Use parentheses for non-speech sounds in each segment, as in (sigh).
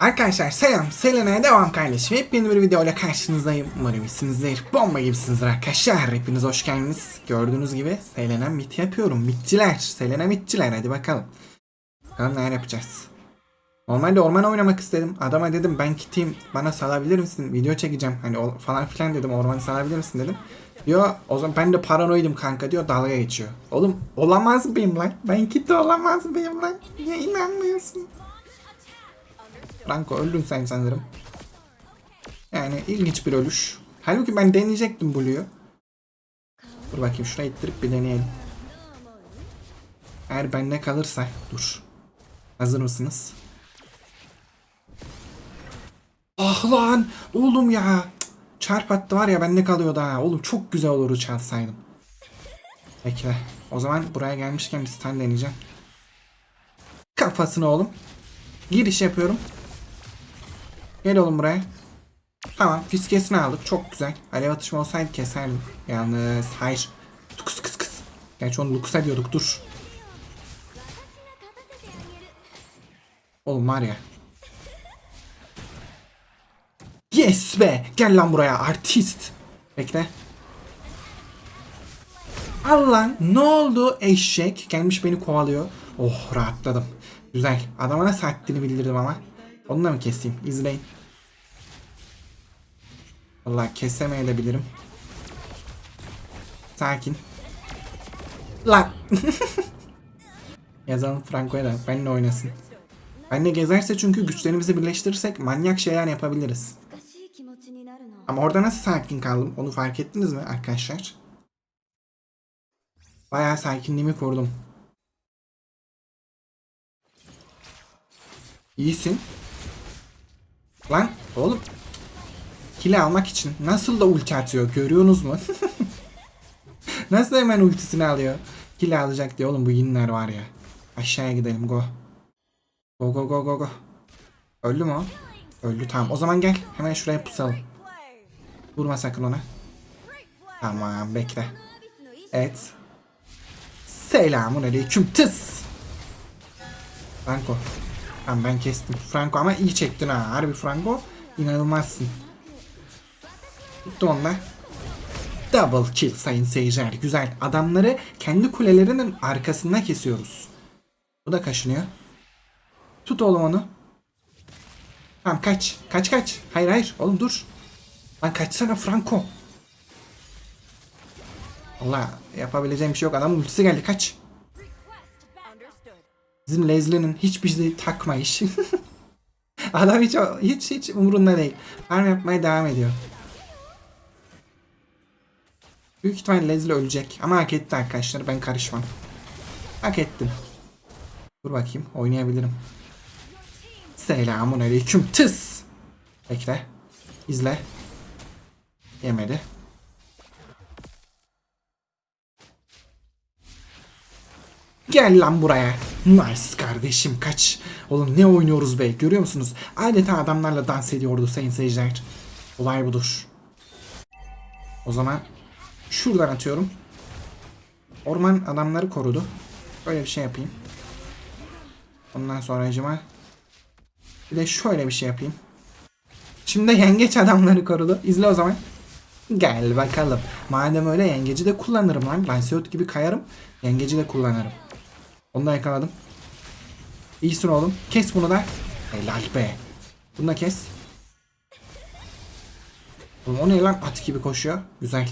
Arkadaşlar selam, Selena'ya devam kardeşim. Hep yeni bir videoyla karşınızdayım. Umarım iyisinizdir. Bomba gibisinizdir arkadaşlar. Hepiniz hoş geldiniz. Gördüğünüz gibi Selena mit yapıyorum. Mitçiler. Selena mitçiler. Hadi bakalım. Bakalım neler yapacağız. Normalde orman oynamak istedim. Adama dedim ben gideyim bana salabilir misin? Video çekeceğim. Hani falan filan dedim. Ormanı salabilir misin dedim. Diyor o zaman ben de paranoidum kanka diyor dalga geçiyor. Oğlum olamaz mıyım lan? Ben gitti olamaz mıyım lan? Niye inanmıyorsun? Franco öldün sen sanırım. Yani ilginç bir ölüş. Halbuki ben deneyecektim Blue'yu. Dur bakayım şuraya ittirip bir deneyelim. Eğer bende kalırsa dur. Hazır mısınız? Ah lan oğlum ya. Çarp attı var ya bende kalıyordu ha. Oğlum çok güzel olurdu çalsaydım. Bekle. O zaman buraya gelmişken bir stand deneyeceğim. Kafasına oğlum. Giriş yapıyorum. Gel oğlum buraya. Tamam fiskesini aldık çok güzel. Alev atışma olsaydı keserdim. Yalnız hayır. Kıs kıs kıs. Gerçi onu Lux'a diyorduk dur. Oğlum var ya. Yes be. Gel lan buraya artist. Bekle. Al lan ne oldu eşek gelmiş beni kovalıyor. Oh rahatladım. Güzel. Adama nasıl haddini bildirdim ama. Onu da mı keseyim? İzleyin. Vallahi kesemeyebilirim. Sakin. Lan. (laughs) Yazalım Franco'ya da benle oynasın. Benle gezerse çünkü güçlerimizi birleştirirsek manyak şeyler yapabiliriz. Ama orada nasıl sakin kaldım onu fark ettiniz mi arkadaşlar? Bayağı sakinliğimi korudum. İyisin. Lan oğlum Kili almak için nasıl da ulti atıyor görüyorsunuz mu? (laughs) nasıl hemen ultisini alıyor? Kili alacak diye oğlum bu yinler var ya. Aşağıya gidelim go. Go go go go go. Öldü mü o? Öldü tamam. O zaman gel hemen şuraya pusalım. Vurma sakın ona. Tamam bekle. Evet. Selamun aleyküm tıs. Franco. Tamam ben kestim. Franco ama iyi çektin ha. Harbi Franco. İnanılmazsın. Onunla. Double kill sayın seyirciler. Güzel. Adamları kendi kulelerinin arkasında kesiyoruz. Bu da kaşınıyor. Tut oğlum onu. Tamam kaç. Kaç kaç. Hayır hayır. Oğlum dur. Lan kaçsana Franco. Allah yapabileceğim bir şey yok. Adamın ultisi geldi kaç. Bizim Leslie'nin hiçbir şey takmayış. (laughs) Adam hiç, hiç hiç umurunda değil. Farm yapmaya devam ediyor. Büyük ihtimal Leslie ölecek. Ama hak etti arkadaşlar. Ben karışmam. Hak ettim. Dur bakayım. Oynayabilirim. Selamun aleyküm. Tıs. Bekle. İzle. Yemedi. Gel lan buraya. Nice kardeşim kaç. Oğlum ne oynuyoruz be görüyor musunuz? Adeta adamlarla dans ediyordu sayın seyirciler. Olay budur. O zaman şuradan atıyorum. Orman adamları korudu. Böyle bir şey yapayım. Ondan sonra acıma bir de şöyle bir şey yapayım. Şimdi yengeç adamları korudu. İzle o zaman. Gel bakalım. Madem öyle yengeci de kullanırım lan. Lancelot gibi kayarım. Yengeci de kullanırım. Onu da yakaladım. İyisin oğlum. Kes bunu da. Helal be. Bunu da kes. Oğlum o ne lan at gibi koşuyor. Güzel.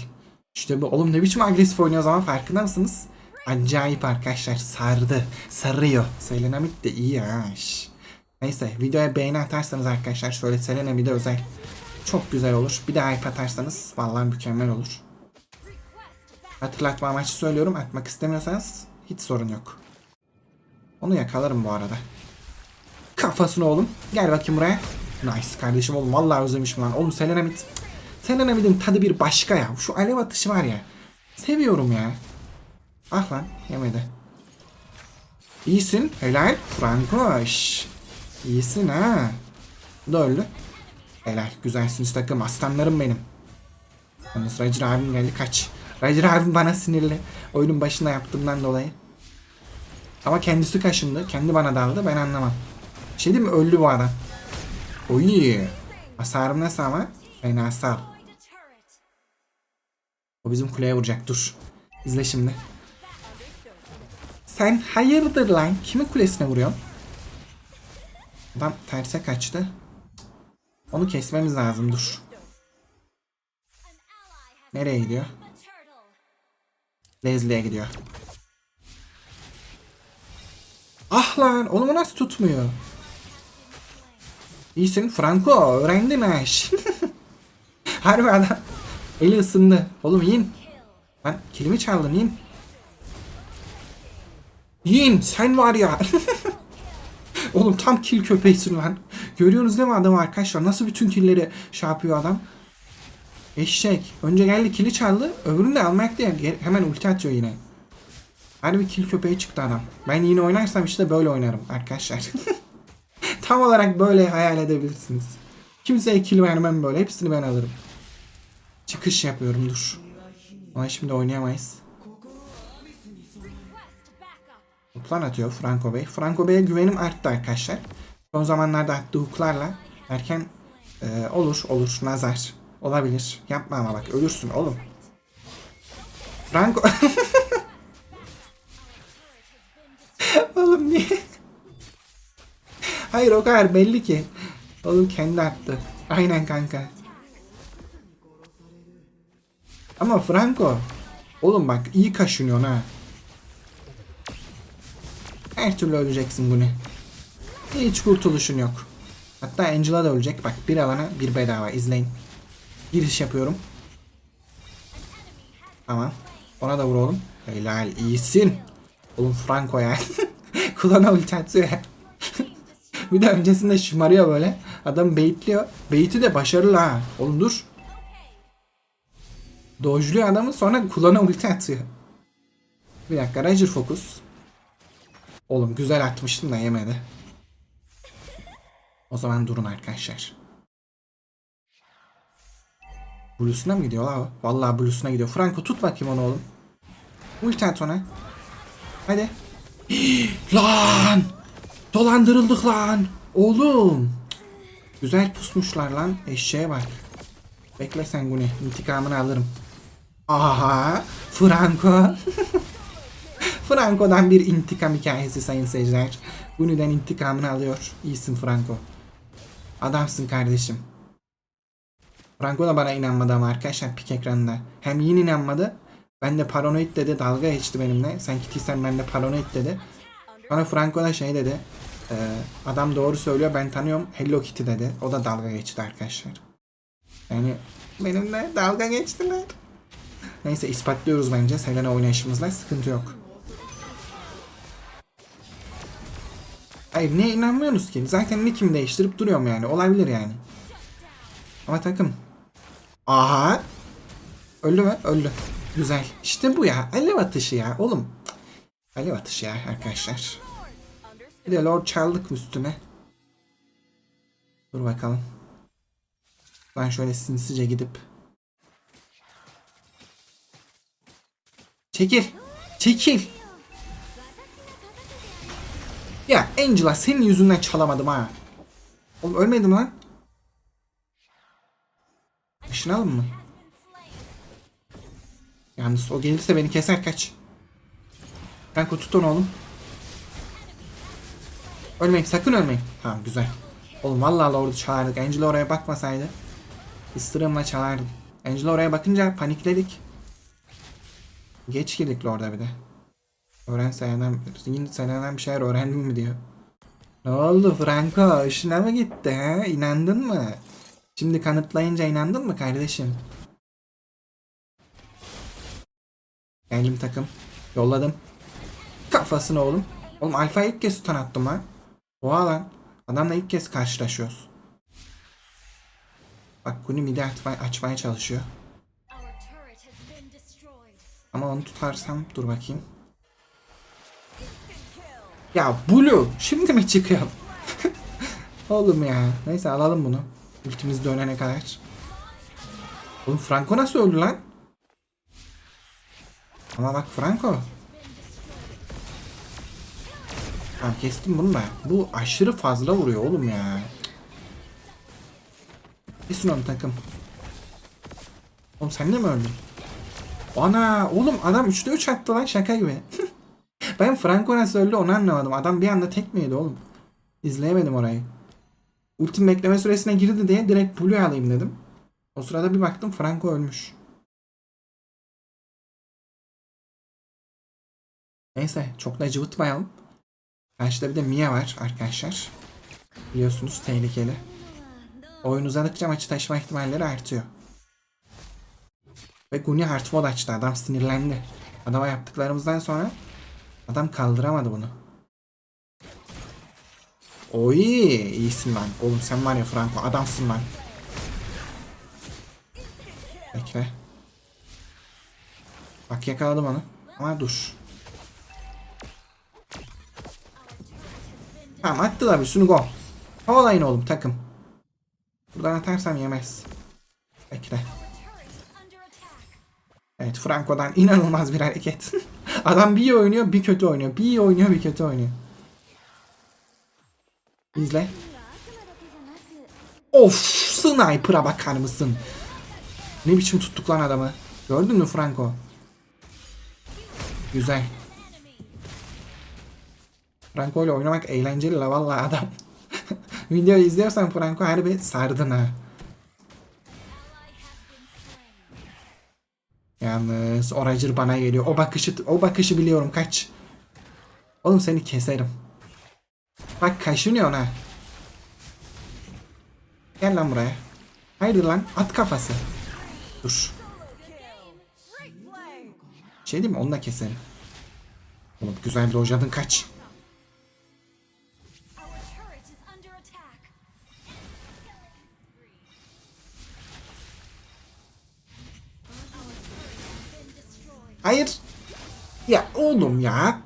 İşte bu. Oğlum ne biçim agresif oynuyor zaman farkında mısınız? Acayip arkadaşlar sardı. Sarıyor. Selenamit de iyi ha. Neyse videoya beğeni atarsanız arkadaşlar şöyle Selena bir de özel. Çok güzel olur. Bir de hype atarsanız vallahi mükemmel olur. Hatırlatma amaçlı söylüyorum. Atmak istemiyorsanız hiç sorun yok. Onu yakalarım bu arada. Kafasını oğlum. Gel bakayım buraya. Nice kardeşim oğlum. Vallahi özlemişim lan. Oğlum Selenamit. Selenamit'in tadı bir başka ya. Şu alev atışı var ya. Seviyorum ya. Ah lan yemedi. İyisin. Helal. Francoş. İyisin ha. Bu da öldü. Helal. Güzelsiniz takım. Aslanlarım benim. Yalnız Roger abim geldi. Kaç. Roger abim bana sinirli. Oyunun başında yaptığımdan dolayı. Ama kendisi kaşındı. Kendi bana daldı. Ben anlamam. Şey değil mi? Öldü bu adam. Oy. Hasarım nasıl ama? Fenasal. O bizim kuleye vuracak. Dur. İzle şimdi. Sen hayırdır lan? Kimin kulesine vuruyorsun? Adam terse kaçtı. Onu kesmemiz lazım. Dur. Nereye gidiyor? Leslie'ye gidiyor. Ah lan oğlum o nasıl tutmuyor? İyisin Franco öğrendin ha. (laughs) Harbi adam. Eli ısındı. Oğlum yiyin. Lan kilimi çaldın yiyin. Yiyin sen var ya. (laughs) Oğlum tam kill köpeğisin lan. Görüyorsunuz değil mi adamı arkadaşlar? Nasıl bütün killleri şey yapıyor adam? Eşek. Önce geldi kili çaldı. Öbürünü de almak diye hemen ulti atıyor yine. Hadi bir kill köpeği çıktı adam. Ben yine oynarsam işte böyle oynarım arkadaşlar. (laughs) Tam olarak böyle hayal edebilirsiniz. Kimseye kill vermem böyle. Hepsini ben alırım. Çıkış yapıyorum dur. Ama şimdi oynayamayız. Plan atıyor Franco Bey. Franco Bey'e güvenim arttı arkadaşlar. Son zamanlarda attığı hooklarla erken e, olur olur nazar olabilir. Yapma ama bak ölürsün oğlum. Franco (laughs) Oğlum niye? Hayır o kadar belli ki. Oğlum kendi attı. Aynen kanka. Ama Franco. Oğlum bak iyi kaşınıyorsun ha. Her türlü öleceksin bunu. Hiç kurtuluşun yok. Hatta Angela da ölecek. Bak bir alana bir bedava izleyin. Giriş yapıyorum. Tamam. Ona da vur oğlum. Helal iyisin. Oğlum Franco ya. (laughs) Kulağına ulti atıyor ya. (laughs) bir de öncesinde şımarıyor böyle. Adam baitliyor. Bait'i de başarılı ha. Oğlum dur. Dojluyor adamı sonra kulağına ulti atıyor. Bir dakika Ranger Focus. Oğlum güzel atmıştım da yemedi. O zaman durun arkadaşlar. Blue'suna mı gidiyor la? Vallahi Blue'suna gidiyor. Franco tut bakayım onu oğlum. Ulti at ona. Hadi. (gasps) lan! Dolandırıldık lan! Oğlum! Güzel pusmuşlar lan. Eşeğe bak. Bekle sen Guni. İntikamını alırım. Aha! Franco! (laughs) Franco'dan bir intikam hikayesi sayın seyirciler. Guni'den intikamını alıyor. İyisin Franco. Adamsın kardeşim. Franco da bana inanmadı ama arkadaşlar pik ekranında. Hem yine inanmadı. Ben de paranoid dedi. Dalga geçti benimle. Sen Kitty'sen ben de paranoid dedi. Sonra Franco da şey dedi. e, adam doğru söylüyor ben tanıyorum. Hello Kitty dedi. O da dalga geçti arkadaşlar. Yani benimle dalga geçtiler. Neyse ispatlıyoruz bence. Selena oynayışımızla sıkıntı yok. Hayır niye inanmıyorsunuz ki? Zaten nickimi değiştirip duruyorum yani. Olabilir yani. Ama takım. Aha. Öldü mü? Öldü. Güzel. İşte bu ya. Alev atışı ya. Oğlum. Alev atışı ya arkadaşlar. Bir de Lord çaldık üstüne. Dur bakalım. Ben şöyle sinsice gidip. Çekil. Çekil. Ya Angela senin yüzünden çalamadım ha. Oğlum ölmedim lan. Işınalım mı? Yalnız o gelirse beni keser kaç. Kanka tut onu oğlum. Ölmeyin sakın ölmeyin. Tamam güzel. Oğlum vallahi Lord'u çağırdık. Angela oraya bakmasaydı. Istırımla çalardım. Angela oraya bakınca panikledik. Geç girdik Lord'a bir de. Öğren Selena'dan, yine Selena'dan bir şeyler öğrendin mi diyor. Ne oldu Franco? Işına mı gitti ha? İnandın mı? Şimdi kanıtlayınca inandın mı kardeşim? Geldim takım. Yolladım. Kafasını oğlum. Oğlum Alfa ilk kez stun attım ha. Oha lan. Adamla ilk kez karşılaşıyoruz. Bak Kuni midi açmaya, açmaya çalışıyor. Ama onu tutarsam dur bakayım. Ya Blue şimdi mi çıkıyor? (laughs) Oğlum ya. Neyse alalım bunu. Ultimiz dönene kadar. Oğlum Franco nasıl öldü lan? Ama bak Franco. Ha kestim bunu da. Bu aşırı fazla vuruyor oğlum ya. Kesin onu takım. Oğlum sen de mi öldün? Ana oğlum adam 3'te 3 attı lan şaka gibi. (laughs) ben Franco nasıl öldü onu anlamadım. Adam bir anda tek miydi oğlum? İzleyemedim orayı. Ultim bekleme süresine girdi diye direkt Blue alayım dedim. O sırada bir baktım Franco ölmüş. Neyse çok da cıvıtmayalım. Karşıda bir de Mia var arkadaşlar. Biliyorsunuz tehlikeli. Oyun uzadıkça maçı taşıma ihtimalleri artıyor. Ve Guni hard mode açtı. Adam sinirlendi. Adama yaptıklarımızdan sonra adam kaldıramadı bunu. Oy iyisin lan. Oğlum sen var ya Franco adamsın lan. Bekle. Bak yakaladım onu. Ama dur. Tamam attılar bir şunu gol. Havalayın oğlum takım. Buradan atarsam yemez. Bekle. Evet Franco'dan inanılmaz bir hareket. (laughs) Adam bir iyi oynuyor bir kötü oynuyor. Bir iyi oynuyor bir kötü oynuyor. İzle. Of sniper'a bakar mısın? Ne biçim tuttuk lan adamı. Gördün mü Franco? Güzel. Franco ile oynamak eğlenceli la vallahi adam. (laughs) Videoyu izliyorsan Franco harbi sardın ha. Yalnız o Roger bana geliyor. O bakışı o bakışı biliyorum kaç. Oğlum seni keserim. Bak kaşınıyor ha. Gel lan buraya. Haydi lan at kafası. Dur. Şey değil mi onu da keserim. Oğlum güzel dojladın kaç. Hayır. Ya oğlum ya.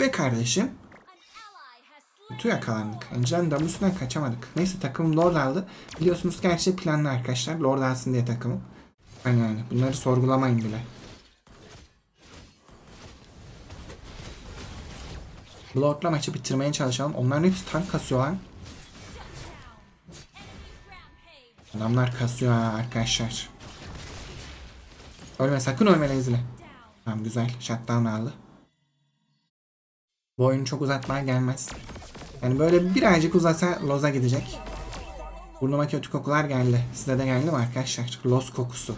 Be kardeşim. Kötü yakalandık. Önceden W'sundan kaçamadık. Neyse takımım Lord aldı. Biliyorsunuz ki her şey planlı arkadaşlar. Lord alsın diye takımım. Ben yani bunları sorgulamayın bile. Lord'la maçı bitirmeye çalışalım. Onların hepsi tank kasıyor lan. Adamlar kasıyor arkadaşlar. Ölme sakın ölme Lezli. Tamam güzel. Shutdown aldı. Bu oyunu çok uzatmaya gelmez. Yani böyle birazcık uzasa Loz'a gidecek. Burnuma kötü kokular geldi. Size de geldi mi arkadaşlar? Loz kokusu.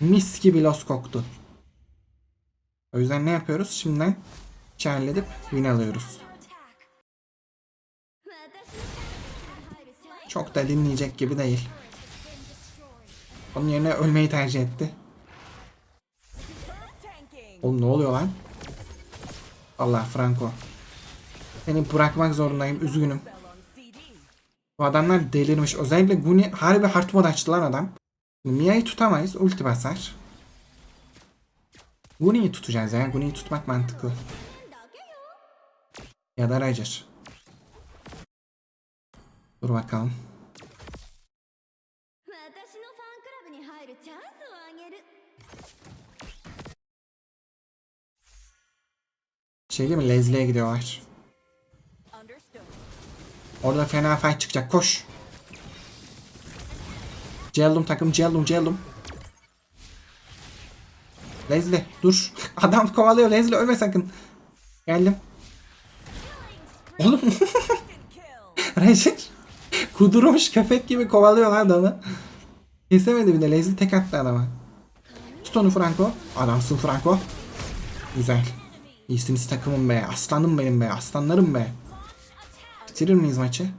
Mis gibi loz koktu. O yüzden ne yapıyoruz? Şimdiden içi halledip win alıyoruz. Çok da dinleyecek gibi değil. Onun yerine ölmeyi tercih etti. Oğlum ne oluyor lan? Allah Franco. Seni bırakmak zorundayım. Üzgünüm. Bu adamlar delirmiş. Özellikle Guni harbi hard mode açtı lan adam. Mia'yı tutamayız. Ulti basar. Guni'yi tutacağız ya. Guni'yi tutmak mantıklı. Ya da Roger. Dur bakalım. Şey mi? Leslie'ye gidiyorlar. Orada fena fight çıkacak. Koş. Cellum takım. Cellum. Cellum. Leslie dur. (laughs) Adam kovalıyor. Leslie ölme sakın. Geldim. Oğlum. (laughs) Reşit. Kudurmuş köpek gibi kovalıyor adamı. Kesemedi bir de. Leslie tek attı adama. Tut onu Franco. Adamsın Franco. Güzel. İyisiniz takımım be. Aslanım benim be. Aslanlarım be. Bitirir miyiz maçı?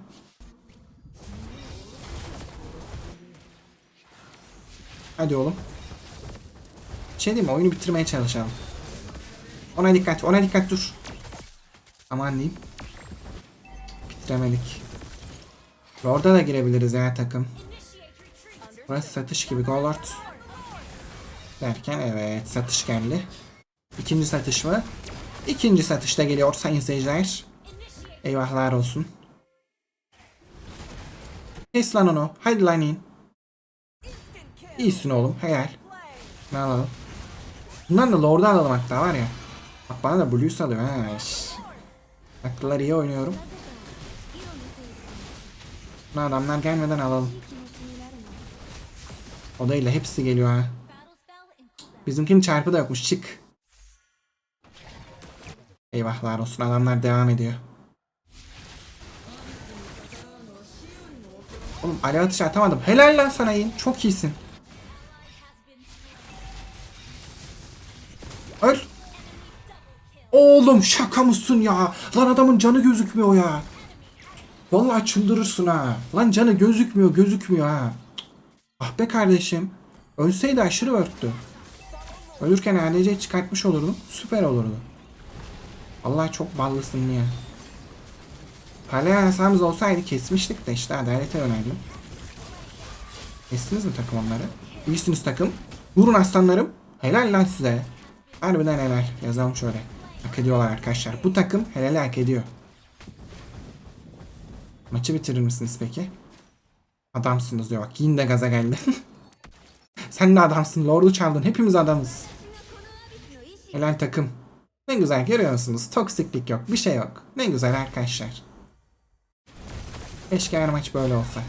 Hadi oğlum. Şey diyeyim mi? Oyunu bitirmeye çalışalım. Ona dikkat. Ona dikkat dur. Aman diyeyim. Bitiremedik. Orada da girebiliriz ya takım. Burası satış gibi. Go Lord. Derken evet satış geldi. İkinci satış mı? İkinci satışta geliyor sayın. Eyvahlar olsun. Kes lan onu. Haydi lan in. İyisin oğlum. Helal. Ne alalım? Bundan da Lord'u alalım hatta var ya. Bak bana da Blues alıyor. Ha. Aklılar iyi oynuyorum. Bu adamlar gelmeden alalım. O da ile hepsi geliyor ha. Bizimkinin çarpı da yokmuş. Çık. Eyvahlar olsun adamlar devam ediyor. Oğlum alev atışı atamadım. Helal lan sana Yiğit. Çok iyisin. Öl. Oğlum şaka mısın ya? Lan adamın canı gözükmüyor ya. Vallahi çıldırırsın ha. Lan canı gözükmüyor gözükmüyor ha. Ah be kardeşim. Ölseydi aşırı örttü. Ölürken ADC çıkartmış olurdum. Süper olurdu. Allah çok ballısın ya. Parlayan hasarımız olsaydı kesmiştik de işte adalete yöneldim. Kestiniz mi takım onları? İyisiniz takım. Vurun aslanlarım. Helal lan size. Harbiden helal. Yazalım şöyle. Hak ediyorlar arkadaşlar. Bu takım helal hak ediyor. Maçı bitirir misiniz peki? Adamsınız diyor bak. Yine de gaza geldi. (laughs) Sen de adamsın. Lord'u çaldın. Hepimiz adamız. Helal takım. Ne güzel görüyor musunuz? Toksiklik yok. Bir şey yok. Ne güzel arkadaşlar. Keşke her maç böyle olsa.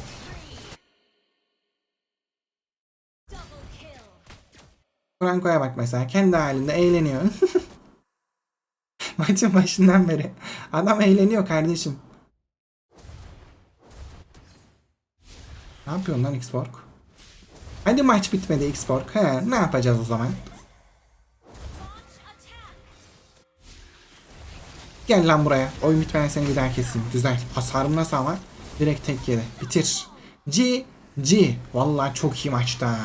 Franco'ya bak mesela. Kendi halinde eğleniyor. (laughs) Maçın başından beri. Adam eğleniyor kardeşim. Ne yapıyorsun lan Xborg? Hadi maç bitmedi Xborg. He, ne yapacağız o zaman? Gel lan buraya. Oyun bitmeden seni bir daha keseyim. Güzel. Hasarım nasıl ama? Direkt tek yedi. Bitir. G. G. Vallahi çok iyi maçta.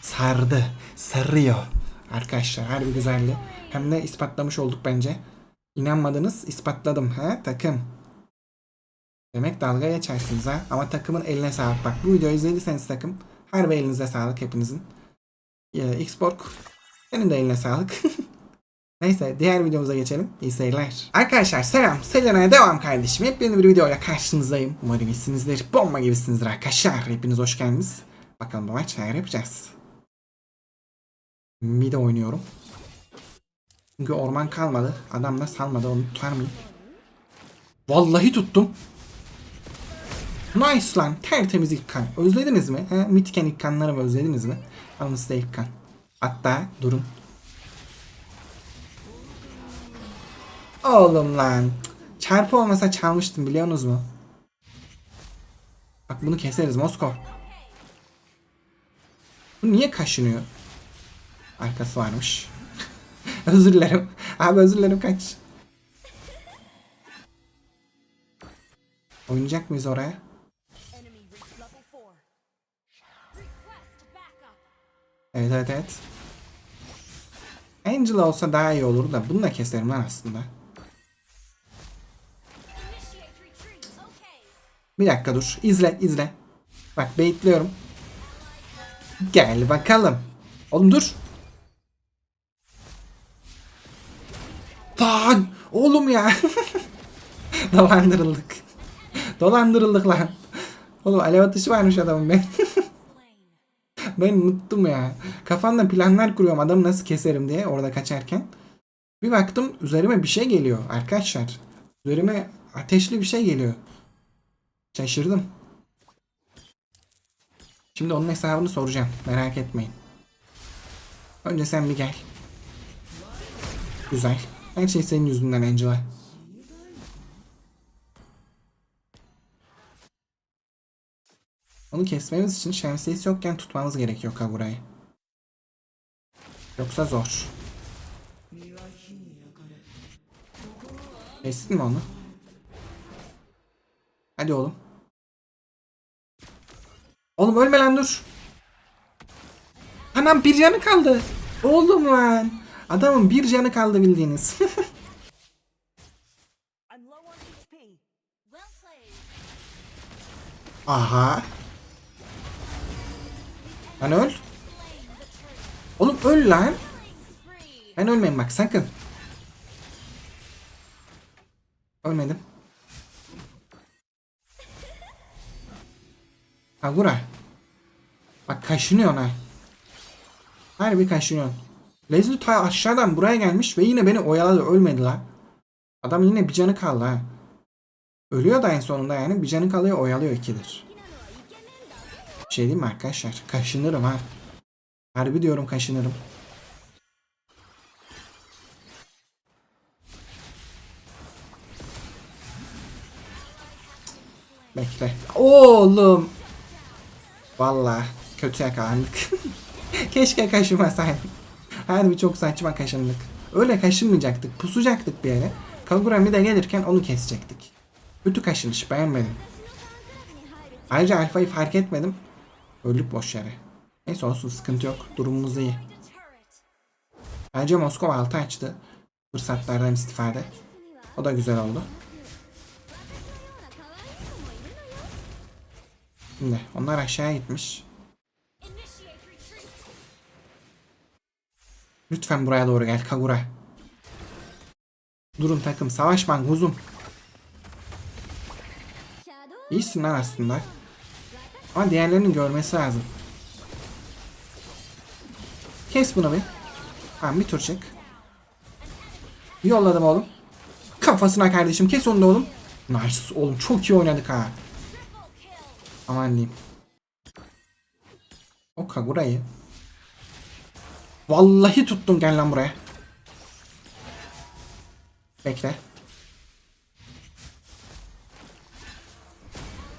Sardı. Sarıyor. Arkadaşlar harbi güzeldi. Hem de ispatlamış olduk bence. İnanmadınız ispatladım ha takım. Demek dalga geçersiniz ha. Ama takımın eline sağlık. Bak bu videoyu izlediyseniz takım. Harbi elinize sağlık hepinizin. Ee, Xborg. Senin de eline sağlık. (laughs) Neyse diğer videomuza geçelim. İyi seyirler. Arkadaşlar selam. Selena'ya devam kardeşim. Hep yeni bir videoyla karşınızdayım. Umarım iyisinizdir. Bomba gibisinizdir arkadaşlar. Hepiniz hoş geldiniz. Bakalım bu maç neler yapacağız. Mide oynuyorum. Çünkü orman kalmadı. Adam da salmadı. Onu tutar mıyım? Vallahi tuttum. Nice lan. Tertemiz ilk kan. Özlediniz mi? He? Mitken ilk kanlarımı özlediniz mi? Alın size ilk kan. Hatta durun. Oğlum lan. Çarpı olmasa çalmıştım biliyorsunuz mu? Bak bunu keseriz Moskov. Bu niye kaşınıyor? Arkası varmış. (laughs) özür dilerim. Abi özür dilerim kaç. Oynayacak mıyız oraya? Evet evet evet. Angela olsa daha iyi olur da bunu da keserim lan aslında. Bir dakika dur. İzle izle. Bak baitliyorum. Gel bakalım. Oğlum dur. Lan oğlum ya. (laughs) Dolandırıldık. Dolandırıldık lan. Oğlum alev atışı varmış adamın ben. (laughs) ben unuttum ya. Kafamda planlar kuruyorum adamı nasıl keserim diye orada kaçarken. Bir baktım üzerime bir şey geliyor arkadaşlar. Üzerime ateşli bir şey geliyor. Şaşırdım. Şimdi onun hesabını soracağım. Merak etmeyin. Önce sen bir gel. Güzel. Her şey senin yüzünden Angela. Onu kesmemiz için şemsiyesi yokken tutmamız gerekiyor Kagura'yı. Yoksa zor. Kestin mi onu? Hadi oğlum. Oğlum ölme lan dur. Anam bir canı kaldı. Oğlum lan. Adamın bir canı kaldı bildiğiniz. (laughs) Aha. Lan öl. Oğlum öl lan. Ben ölmeyeyim bak sakın. Ölmedim. Kagura. Bak kaşınıyorsun ha. Harbi kaşınıyorsun. Leslie ta aşağıdan buraya gelmiş ve yine beni oyaladı ölmedi la. Adam yine bir canı kaldı ha. Ölüyor da en sonunda yani bir canı kalıyor oyalıyor ikidir. Bir şey diyeyim mi arkadaşlar? Kaşınırım ha. Harbi diyorum kaşınırım. Bekle. Oğlum. Vallahi kötü yakalandık. (laughs) Keşke kaşımasaydım. Harbi çok saçma kaşındık. Öyle kaşınmayacaktık. Pusacaktık bir yere. Kagurami de gelirken onu kesecektik. Kötü kaşınış beğenmedim. Ayrıca alfayı fark etmedim. Öldük boş yere. Neyse olsun sıkıntı yok. Durumumuz iyi. Bence Moskova altı açtı. Fırsatlardan istifade. O da güzel oldu. Şimdi onlar aşağıya gitmiş. Lütfen buraya doğru gel Kagura. Durun takım savaşman kuzum. İyisin lan aslında. Ama diğerlerinin görmesi lazım. Kes bunu bir. Tamam bir tur çek. Yolladım oğlum. Kafasına kardeşim kes onu da oğlum. Nice oğlum çok iyi oynadık ha. Aman diyeyim. O Kagura'yı. Vallahi tuttum gel lan buraya. Bekle.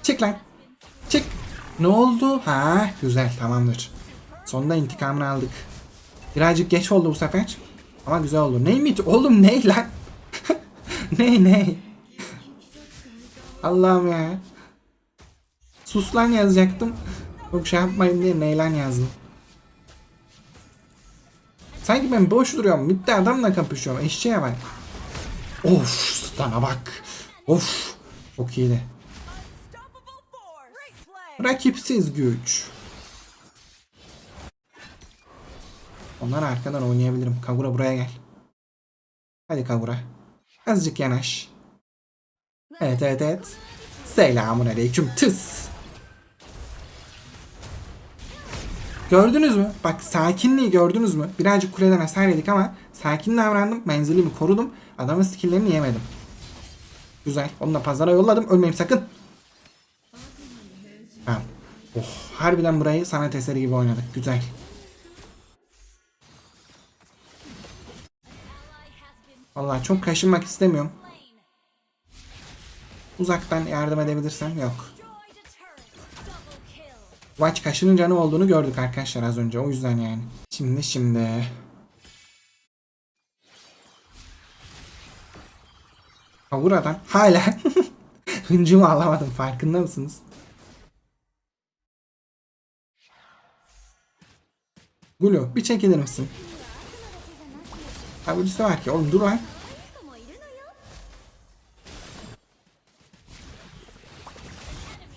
Çık lan. Çık. Ne oldu? Ha güzel tamamdır. Sonunda intikamını aldık. Birazcık geç oldu bu sefer. Ama güzel oldu. Ney mi? Oğlum ney lan? (laughs) ney ney? Allah'ım ya. Sus lan yazacaktım. Yok şey yapmayın diye ney lan yazdım. Sanki ben boş duruyorum. Mitte adamla kapışıyorum. Eşeğe bak. Of sana bak. Of. Çok iyiydi. Rakipsiz güç. Onları arkadan oynayabilirim. Kagura buraya gel. Hadi Kagura. Azıcık yanaş. Evet evet evet. Selamun aleyküm tıs. Gördünüz mü? Bak sakinliği gördünüz mü? Birazcık kuleden hasar yedik ama sakin davrandım. Menzilimi korudum. Adamın skilllerini yemedim. Güzel. Onu da pazara yolladım. Ölmeyeyim sakın. Tamam. Oh, harbiden burayı sanat eseri gibi oynadık. Güzel. Vallahi çok kaşınmak istemiyorum. Uzaktan yardım edebilirsem yok. Watch kaçırınca ne olduğunu gördük arkadaşlar az önce. O yüzden yani. Şimdi şimdi. Buradan hala (laughs) hıncımı alamadım farkında mısınız? Gulo bir çekilir misin? Tabucusu var ki oğlum dur lan.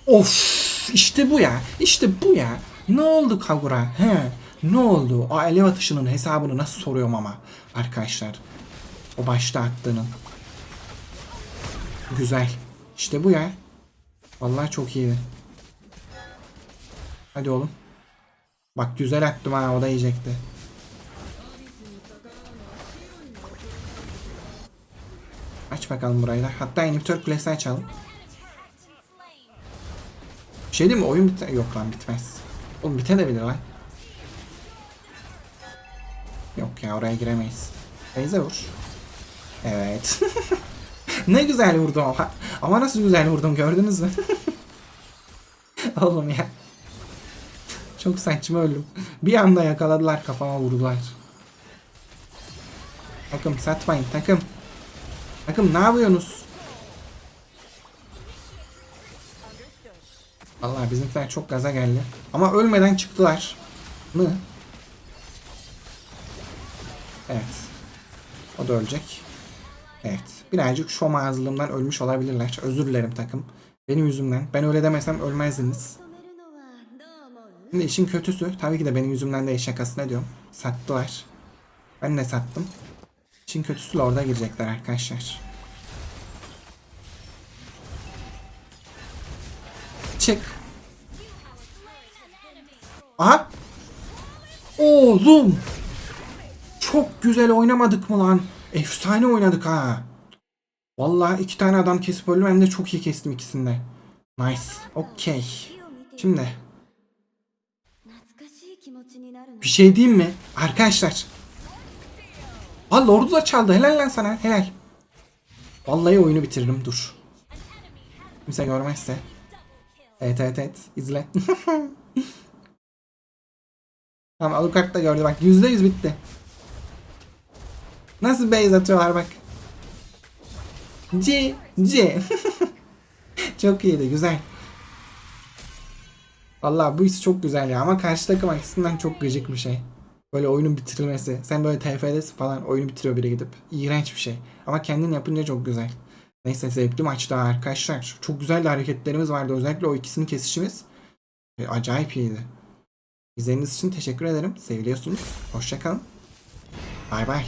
Of işte bu ya. İşte bu ya. Ne oldu Kagura? He. Ne oldu? O alev atışının hesabını nasıl soruyorum ama arkadaşlar. O başta attığının. Güzel. İşte bu ya. Vallahi çok iyiydi. Hadi oğlum. Bak güzel attım ha o da yiyecekti. Aç bakalım burayı da. Hatta inhibitor kulesi açalım. Şey değil mi? Oyun biter. Yok lan bitmez. Oğlum bitebilir lan. Yok ya oraya giremeyiz. Teyze vur. Evet. (laughs) ne güzel vurdum ama. Ama nasıl güzel vurdum gördünüz mü? (laughs) Oğlum ya. Çok saçma öldüm. Bir anda yakaladılar kafama vurdular. Takım satmayın takım. Takım ne yapıyorsunuz? Allah bizimkiler çok gaza geldi. Ama ölmeden çıktılar. Mı? Evet. O da ölecek. Evet. Birazcık şomazlığımdan ölmüş olabilirler. Özür dilerim takım. Benim yüzümden. Ben öyle demesem ölmezdiniz. Şimdi işin kötüsü. Tabii ki de benim yüzümden değil şakasına diyorum. Sattılar. Ben de sattım. İşin kötüsü orada girecekler arkadaşlar. Çık. Aha. Oğlum. Çok güzel oynamadık mı lan? Efsane oynadık ha. Vallahi iki tane adam kesip öldüm hem de çok iyi kestim ikisinde. Nice. Okey. Şimdi. Bir şey diyeyim mi? Arkadaşlar. Ha Lord'u da çaldı. Helal lan sana. Helal. Vallahi oyunu bitiririm. Dur. Kimse görmezse. Evet evet evet. İzle. (laughs) tamam Alucard da gördü bak. Yüzde yüz bitti. Nasıl base atıyorlar bak. C. C. (laughs) çok iyiydi. Güzel. Vallahi bu his çok güzel ya ama karşı takım açısından çok gıcık bir şey. Böyle oyunun bitirilmesi. Sen böyle TF'desin falan oyunu bitiriyor biri gidip. İğrenç bir şey. Ama kendin yapınca çok güzel. Neyse zevkli maçtı arkadaşlar. Çok güzel hareketlerimiz vardı. Özellikle o ikisini kesişimiz. e, Acayip iyiydi. İzlediğiniz için teşekkür ederim. Seviliyorsunuz. Hoşçakalın. Bay bay.